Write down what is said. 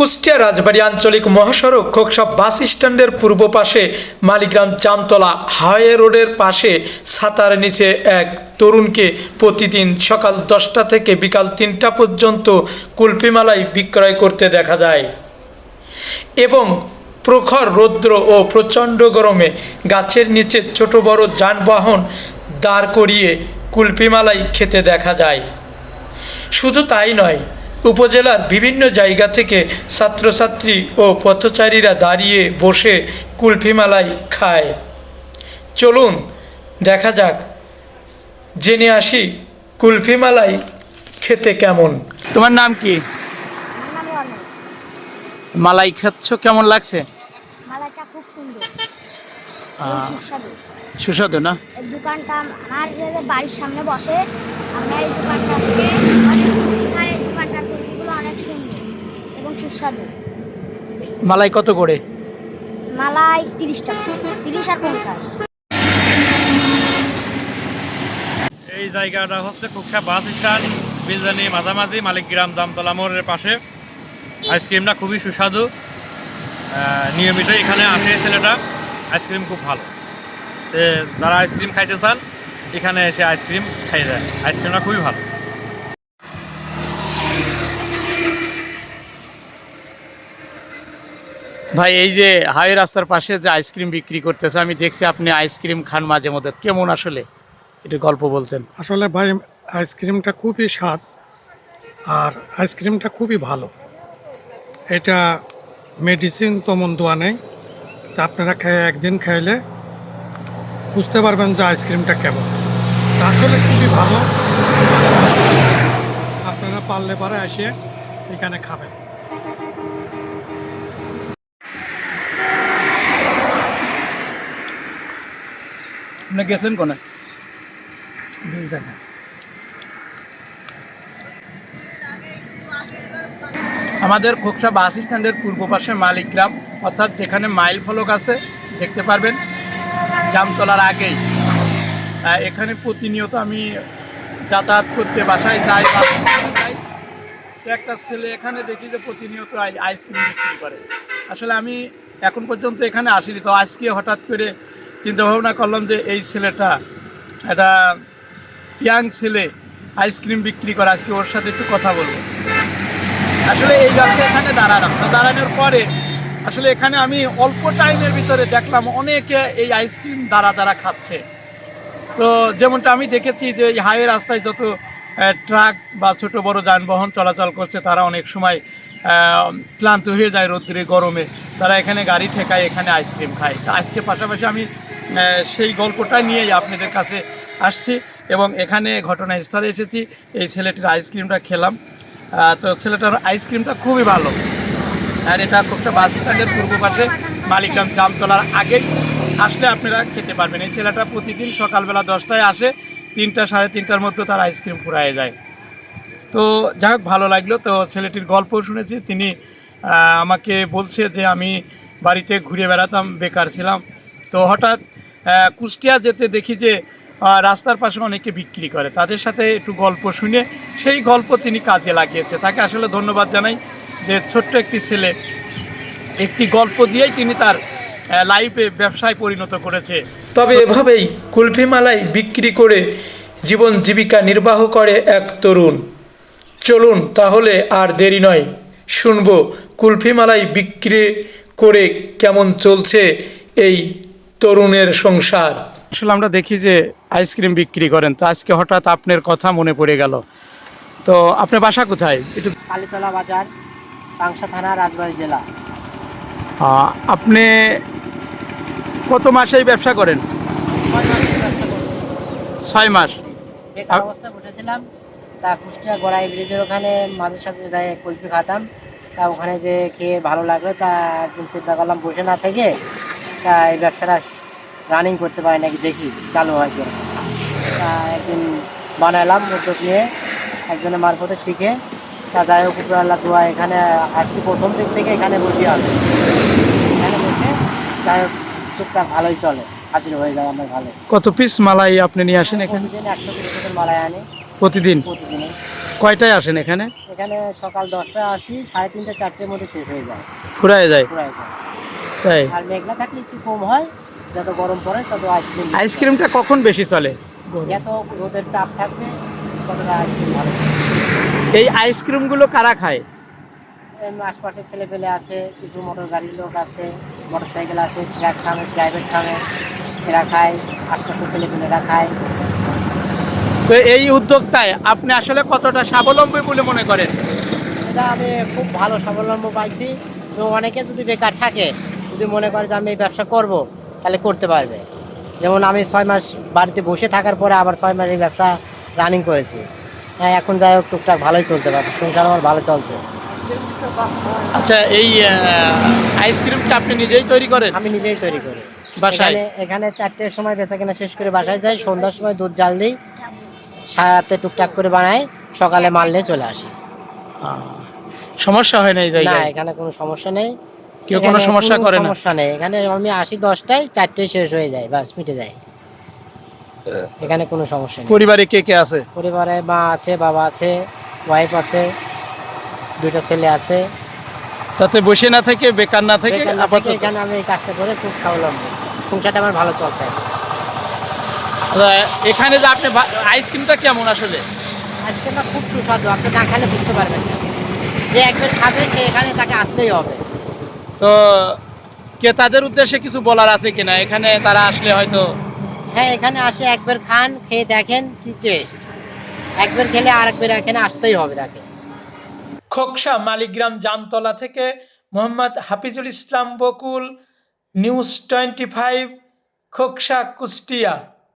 কুষ্টিয়া রাজবাড়ী আঞ্চলিক মহাসড়ক খোকসা বাস স্ট্যান্ডের পূর্ব পাশে মালিগ্রাম জামতলা হাইওয়ে রোডের পাশে ছাতার নিচে এক তরুণকে প্রতিদিন সকাল দশটা থেকে বিকাল তিনটা পর্যন্ত কুলফিমালাই বিক্রয় করতে দেখা যায়। এবং প্রখর রৌদ্র ও প্রচণ্ড গরমে গাছের নিচে ছোট বড় যানবাহন দাঁড় করিয়ে কুলপিমালাই খেতে দেখা যায়। শুধু তাই নয় উপজেলার বিভিন্ন জায়গা থেকে ছাত্রছাত্রী ও পথচারীরা দাঁড়িয়ে বসে কুলফিমালাই খায়। চলুন দেখা যাক। জেনে আসি কুলফিমালাই খেতে কেমন। তোমার নাম কি? আমার নাম অনেক মালাই খাচ্ছ কেমন লাগছে? খুব সুন্দর। সুস্বাদু। না? দোকানটা আমার বাড়ির সামনে বসে আমরা এই দোকানটা থেকে অনেক কুলফি খাই এই দোকানটার কুলফিগুলো অনেক সুন্দর এবং সুস্বাদু। মালাই কত করে? মালাই তিরিশ টাকা। তিরিশ আর পঞ্চাশ। এই জায়গাটা হচ্ছে কুখ্যা বাস স্ট্যান্ড। বিলজানি মাঝামাঝি মালিকগ্রাম জামতলা মোড়ের পাশে। আইসক্রিমটা খুবই সুস্বাদু। আহ, নিয়মিত এখানে আসে ছেলেটা। আইসক্রিম খুব ভালো। যারা আইসক্রিম খাইতে চান এখানে এসে আইসক্রিম খাই যায় আইসক্রিমটা খুবই ভালো। ভাই, এই যে হাই রাস্তার পাশে যে আইসক্রিম বিক্রি করতেছে, আমি দেখছি আপনি আইসক্রিম খান মাঝে মধ্যে। কেমন আসলে? এটা গল্প বলতেন। আসলে ভাই আইসক্রিমটা খুবই স্বাদ আর আইসক্রিমটা খুবই ভালো। এটা মেডিসিন তেমন দোয়া নেই। তা আপনারা খেয়ে একদিন খাইলে বুঝতে পারবেন যে আইসক্রিমটা কেমন। আসলে খুবই ভালো। আপনারা পারলে পারে এসে এখানে খাবেন। আপনি গেছেন কোনে? আমাদের খোকসা বাস স্ট্যান্ডের পূর্ব পাশে মালিকগ্রাম অর্থাৎ যেখানে মাইল ফলক আছে দেখতে পারবেন জামতলার আগেই। এখানে প্রতিনিয়ত আমি যাতায়াত করতে বাসায় যাই যাই। একটা ছেলে এখানে দেখি যে প্রতিনিয়ত আই- আইসক্রিম বিক্রি করে। আসলে আমি এখন পর্যন্ত এখানে আসিনি তো আজকে হঠাৎ করে চিন্তা ভাবনা করলাম যে এই ছেলেটা একটা ইয়াং ছেলে আইসক্রিম বিক্রি করে, আজকে ওর সাথে একটু কথা বলব। আসলে এই গাছটা এখানে দাঁড়ালাম। দাঁড়ানোর পরে আসলে এখানে আমি অল্প টাইমের ভিতরে দেখলাম অনেকে এই আইসক্রিম দাঁড়া দাঁড়া খাচ্ছে। তো যেমনটা আমি দেখেছি যে হাইওয়ে রাস্তায় যত ট্রাক বা ছোট বড় যানবাহন চলাচল করছে, তারা অনেক সময় ক্লান্ত হয়ে যায় রোদ্রে, গরমে। তারা এখানে গাড়ি ঠেকায়, এখানে আইসক্রিম খায়। তো আজকে পাশাপাশি আমি সেই গল্পটা নিয়েই আপনাদের কাছে আসছি এবং এখানে ঘটনাস্থলে এসেছি। এই ছেলেটির আইসক্রিমটা খেলাম। তো ছেলেটার আইসক্রিমটা খুবই ভালো। আর এটা একটা বাস স্ট্যান্ডের পূর্ব পাশে মালিকগ্রাম জামতলার আগেই আসলে আপনারা খেতে পারবেন। এই ছেলেটা প্রতিদিন সকালবেলা দশটায় আসে, তিনটা, সাড়ে তিনটার মধ্যে তার আইসক্রিম ফুরায়ে যায়। তো যাই হোক, ভালো লাগল। তো ছেলেটির গল্প শুনেছি। তিনি আমাকে বলছে যে আমি বাড়িতে ঘুরে বেড়াতাম, বেকার ছিলাম। তো হঠাৎ কুষ্টিয়া যেতে দেখি যে রাস্তার পাশে অনেকে বিক্রি করে। তাদের সাথে একটু গল্প শুনে সেই গল্প তিনি কাজে লাগিয়েছে। তাকে আসলে ধন্যবাদ জানাই যে ছোট্ট একটি ছেলে একটি গল্প দিয়েই তিনি তার লাইফে ব্যবসায় পরিণত করেছে। তবে এভাবেই কুলফিমালাই বিক্রি করে জীবন জীবিকা নির্বাহ করে এক তরুণ। চলুন তাহলে আর দেরি নয়, শুনব কুলফিমালাই বিক্রি করে কেমন চলছে এই তরুণের সংসার। আসলে আমরা দেখি যে আইসক্রিম বিক্রি করেন তো আজকে হঠাৎ আপনার কথা মনে পড়ে গেল। তো আপনার বাসা কোথায়? একটু কালীতলা বাজার পাংশা থানা রাজবাড়ী জেলা। আপনি কত মাসেই ব্যবসা করেন? ছয় মাস বেকার অবস্থায় বসেছিলাম তা কুষ্টিয়া গড়াই ব্রিজের ওখানে মাঝে সাথে যাই কুলফি খাতাম। তা ওখানে যে খেয়ে ভালো লাগল তা একদিন চিন্তা করলাম বসে না থেকে তা এই ব্যবসাটা রানিং করতে পারি নাকি দেখি চালু হয় কি তা একদিন বানালাম উদ্যোগ নিয়ে একজনের মারফতে শিখে তা যাই হোক আল্লাহ দোয়া এখানে আসছি প্রথম দিক থেকে এখানে বসে আছে এখানে বসে যাই হোক টুকটাক ভালোই চলে হাজির হয়ে যায় আমার ভালো কত পিস মালাই আপনি নিয়ে আসেন এখানে? প্রতিদিন একশো পিস করে মালায় আনি। প্রতিদিন? প্রতিদিনে কয়টায় আসেন এখানে? এখানে সকাল দশটায় আসি সাড়ে তিনটে চারটের মধ্যে শেষ হয়ে যায়। ফুরায় যায়। পুরাই যায়। তাই? আর মেঘলা থাকলে একটু কম হয় যত গরম পড়ে তত আইসক্রিম আইসক্রিমটা কখন বেশি চলে? এত রোদের চাপ থাকবে ততটা আইসক্রিম ভালো এই আইসক্রিমগুলো কারা খায়? আশপাশে ছেলে পেলে আছে কিছু মোটর গাড়ির লোক আছে মোটর সাইকেল আসে ট্রাক থামে প্রাইভেট থামে এরা খায় আশপাশের ছেলে পেলেরা খায়। তো এই উদ্যোক্তায় আপনি আসলে কতটা স্বাবলম্বী বলে মনে করেন? এটা আমি খুব ভালো স্বাবলম্ব পাইছি। তো অনেকে যদি বেকার থাকে যদি মনে করে যে আমি এই ব্যবসা করব তাহলে করতে পারবে। যেমন আমি ছয় মাস বাড়িতে বসে থাকার পরে আবার ছয় মাস এই ব্যবসা রানিং করেছি। হ্যাঁ এখন যাই হোক টুকটাক ভালোই চলতে পারছে। সংসার আমার ভালো চলছে। আচ্ছা এই আইসক্রিমটা আপনি নিজেই তৈরি করেন? আমি নিজেই তৈরি করি। বাসায়? এখানে চারটের সময় বেচা কেনা শেষ করে বাসায় যাই। সন্ধ্যার সময় দুধ জাল দিই। সারাতে টুকটাক করে বানাই। সকালে মারলে চলে আসি। সমস্যা হয় না এই না এখানে কোনো সমস্যা নেই। কেউ কোনো সমস্যা করে না? সমস্যা নেই। এখানে আমি আসি দশটায় চারটে শেষ হয়ে যায় বাস মিটে যায়। এখানে কোনো সমস্যা নেই। পরিবারে কে কে আছে? পরিবারে মা আছে বাবা আছে ওয়াইফ আছে দুইটা ছেলে আছে। তাতে বসে না থেকে বেকার না থেকে বেকার না থেকে আপাতত এখানে আমি এই কাজটা করে খুব স্বাবলম্বী। সংসারটা আমার ভালো চলছে। এখানে যে আপনি ভা- আইসক্রিমটা কেমন আসলে? আজকে না খুব সুস্বাদু আপনি না খেলে বুঝতে পারবেন না। যে একবার খাবে সে এখানে তাকে আসতেই হবে। তো কে তাদের উদ্দেশ্যে কিছু বলার আছে কিনা? এখানে তারা আসলে হয়তো হ্যাঁ এখানে আসে একবার খান খেয়ে দেখেন কি টেস্ট একবার খেলে আরেকবার এখানে আসতেই হবে তাকে। খোকসা মালিগ্রাম জামতলা থেকে Mohammad Hafizul Islam Bakul news twenty five Khoksa Kushtia.